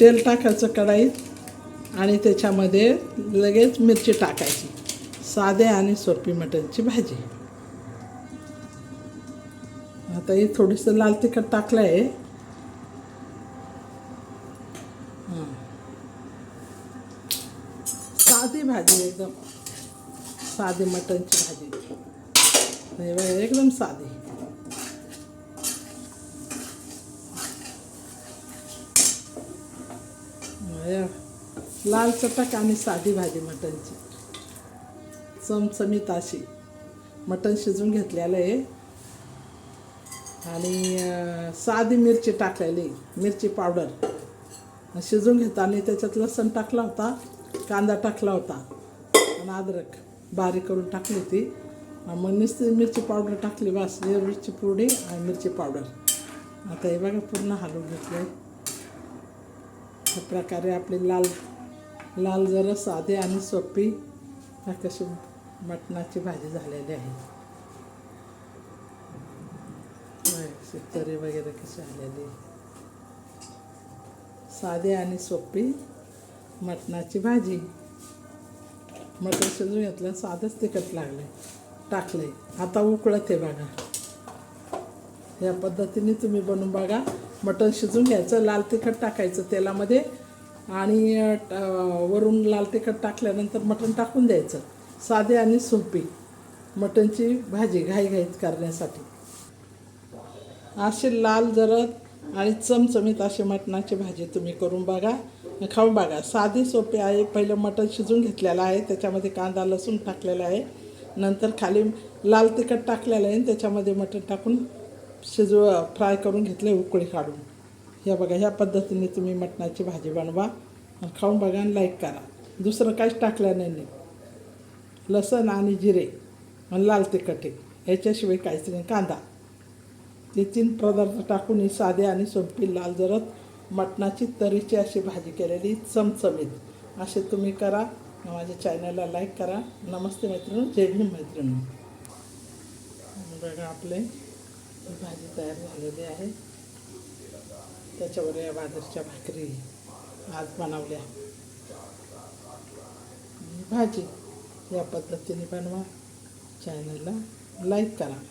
तेल टाकायचं कढाईत आणि त्याच्यामध्ये लगेच मिरची टाकायची. साधे आणि सोपी मटणची भाजी. आता हे थोडंसं लाल तिखट टाकलं आहे. साधी भाजी एकदम. साधी मटणची भाजी. एकदम साधी. लाल चटक आणि साधी भाजी मटणची चमचमीत अशी. मटण शिजून घेतलेलं आहे. आणि साधी मिरची टाकलेली मिरची पावडर. शिजून घेताना त्याच्यात लसण टाकला होता कांदा टाकला होता. आणि अद्रक बारीक करून टाकली होती. मग नुसती मिरची पावडर टाकली बस मिरची पुडी आणि मिरची पावडर. आता हे बघा पूर्ण हलवून घेतलं अशा प्रकारे आपली लाल लाल जरा साधी आणि सोपी ह्या कशी मटणाची भाजी झालेली आहे. बघ, तरी वगैरे कशी आलेली साधी आणि सोपी मटणाची भाजी. मटण शिजून घेतलं साधंच तिखट लागलं टाकले आता उकळत आहे बघा. या पद्धतीने तुम्ही बनवून बघा. मटण शिजून घ्यायचं लाल तिखट टाकायचं तेलामध्ये आणि वरून लाल तिखट टाकल्यानंतर मटण टाकून द्यायचं. साधे आणि सोपी मटणची भाजी घाईघाईत करण्यासाठी. असे लाल जरद आणि चमचमीत अशी मटणाची भाजी तुम्ही करून बघा खाऊन बघा. साधी सोपी आहे. पहिलं मटण शिजून घेतलेलं आहे. त्याच्यामध्ये कांदा लसूण टाकलेला आहे. नंतर खाली लाल तिखट टाकलेलं आहे आणि त्याच्यामध्ये मटण टाकून शिजव फ्राय करून घेतले उकळी काढून. ह्या बघा ह्या पद्धतीने तुम्ही मटणाची भाजी बनवा आणि खाऊन बघा आणि लाईक करा. दुसरं काहीच टाकलं नाही लसण आणि जिरे आणि लाल तिखटे ह्याच्याशिवाय काहीच नाही. कांदा. ते तीन पदार्थ टाकून ही साधे आणि सोपी लाल जरत मटणाची तरीची अशी भाजी केलेली चमचमीत. असे तुम्ही करा. माझ्या चॅनलला लाईक करा. नमस्ते मैत्रिणी जय भीम मैत्रिणी बघा आपले भाजी तयार झालेली आहे. त्याच्यावर या बाजरीच्या भाकरी आज बनवल्या. भाजी या पद्धतीने बनवा. चॅनलला लाईक करा.